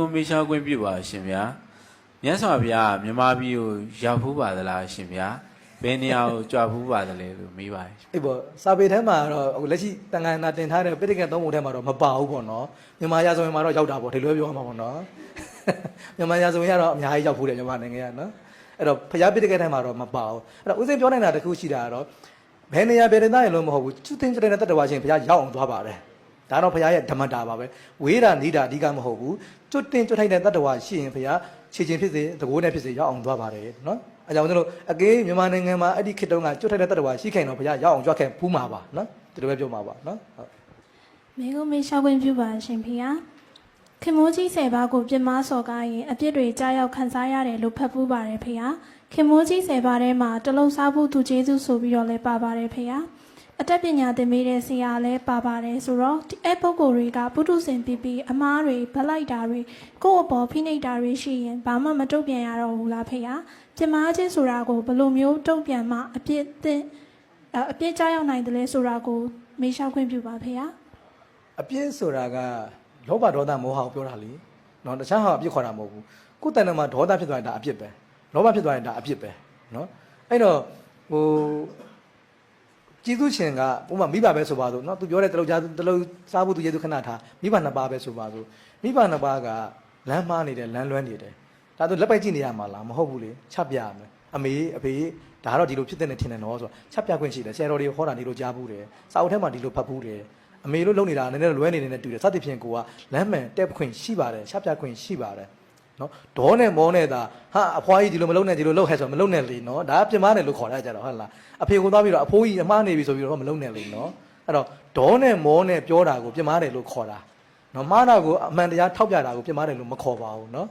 ကိုမေရှားခွင့်ပြုပါရှင်ဗျာမြတ်စွာဘုရားမြန်မာပြည်ကိုရောက်ဖူးပါသလားရှင်ဗျာဘယ်နေရာကိုကြွဖူးပါသလဲလို့မေးပါတယ်အေးပေါ့စာပေထဲမှာတော့အခုလက်ရှိတန်ခါနာတင်ထားတဲ့ပိဋကတ်သုံးပုံထဲမှာတော့မပါဘူးပေါ့နော်မြန်မာရာဇဝင်မှာတော့ရောက်တာပေါ့ဒီလိုပြောမှာပေါ့နော်မြန်မာရာဇဝင်ကတော့အများကြီးရောက်ဖို့တယ်မြန်မာနိုင်ငံကနော်အဲ့တော့ဖျားပိဋကတ်ထဲမှာတော့မပါဘူးအဲ့တော့ဦးစင်းပြောနိုင်တာတစ်ခုရှိတာကတော့ဘယ်နေရာဘယ်ဒေသရလို့မဟုတ်ဘူးသူတင်တဲ့တတ္တဝါချင်းဖျားရောက်အောင်သွားပါတယ် ဒါတော့ဖျားရဲ့ဓမ္မတာပါပဲဝေးတာနေတာအဓိကမဟုတ်ဘူးကျွတ်တင်ကျွတ်ထိုက်တဲ့တတ္တဝါရှိရင်ဖျားခြေချင်းဖြစ်စေသကိုးနဲ့ဖြစ်စေရောက်အောင်သွားပါတယ်နော်အဲကြောင့်ကျွန်တော်တို့အကေးမြန်မာနိုင်ငံမှာအဲ့ဒီခေတ်တုန်းကကျွတ်ထိုက်တဲ့တတ္တဝါရှိခိုင်တော့ဖျားရောက်အောင်ကြွခဲ့ဖူးမှာပါနော်ဒီလိုပဲပြောမှာပါနော်ဟုတ်မေကုမေရှောက်ခွင့်ပြုပါရှင်ဖေဟာခင်မိုးကြီးဆယ်ပါးကိုပြင်းမစော်ကားရင်အပြစ်တွေကြားရောက်ခံစားရတယ်လို့ဖတ်ပူးပါတယ်ဖေဟာခင်မိုးကြီးဆယ်ပါးထဲမှာတလုံးစားဖို့သူကျေးဇူးဆိုပြီးတော့လည်းပါပါတယ်ဖေဟာ အတက်ပညာသင်ပေးတဲ့ဆရာလည်းပါပါတယ်ဆိုတော့ဒီအဲ့ပုဂ္ဂိုလ်တွေကပုထုဇဉ်ပြီးပြီးအမားတွေဗလိုက်တာတွေကိုယ့်အပေါ်ဖိနှိပ်တာတွေရှိရင်ဘာမှမတုံ့ပြန်ရတော့ဘူးလားဖေဟာပြင်းမချင်းဆိုတာကိုဘယ်လိုမျိုးတုံ့ပြန်မှအပြစ်သင်အအပြစ်ကြားရောက်နိုင်တယ်လဲဆိုတာကိုမေရှောက်ခွင့်ပြုပါဖေဟာအပြစ်ဆိုတာကလောဘဒေါသမောဟကိုပြောတာလေနော်တခြားဟာအပြစ်ခေါ်တာမဟုတ်ဘူးကိုယ်တဏ္ဍမှာဒေါသဖြစ်သွားရင်ဒါအပြစ်ပဲလောဘဖြစ်သွားရင်ဒါအပြစ်ပဲနော်အဲ့တော့ဟို ကျေးဇူးရှင်ကဥပမာမိဘပဲဆိုပါစို့နော်သူပြောတဲ့တလုံးကြားတလုံးစားဖို့သူယေသူခဏထားမိဘနှစ်ပါးပဲဆိုပါစို့မိဘနှစ်ပါးကလမ်းမားနေတယ်လမ်းလွမ်းနေတယ်ဒါသူလက်ပိုက်ကြည့်နေရမှာလားမဟုတ်ဘူးလေချပြရမယ်အမေအဖေဒါကတော့ဒီလိုဖြစ်တဲ့နဲ့ထင်တယ်နော်ဆိုတော့ချပြခွင့်ရှိတယ်ဆရာတော်တွေဟောတာဒီလိုကြားဘူးတယ်စာအုပ်ထဲမှာဒီလိုဖတ်ဘူးတယ်အမေလို့လုံနေတာနည်းနည်းလွဲနေနေနဲ့တူတယ်စသဖြင့်ကိုကလမ်းမှန်တက်ခွင့်ရှိပါတယ်ချပြခွင့်ရှိပါတယ် နော်ဒေါနဲ့မောနဲ့သာဟာအဖွားကြီးဒီလိုမလုံနဲ့ဒီလိုလုံဟဲ့ဆိုမလုံနဲ့လေနော်ဒါကပြင်မနဲ့လို့ခေါ်ရကြတော့ဟုတ်လားအဖေကိုသွားပြီးတော့အဖိုးကြီးအမားနေပြီဆိုပြီးတော့မလုံနဲ့လေနော်အဲ့တော့ဒေါနဲ့မောနဲ့ပြောတာကိုပြင်မနဲ့လို့ခေါ်တာနော်မှားတာကိုအမှန်တရားထောက်ပြတာကိုပြင်မနဲ့လို့မခေါ်ပါဘူးနော်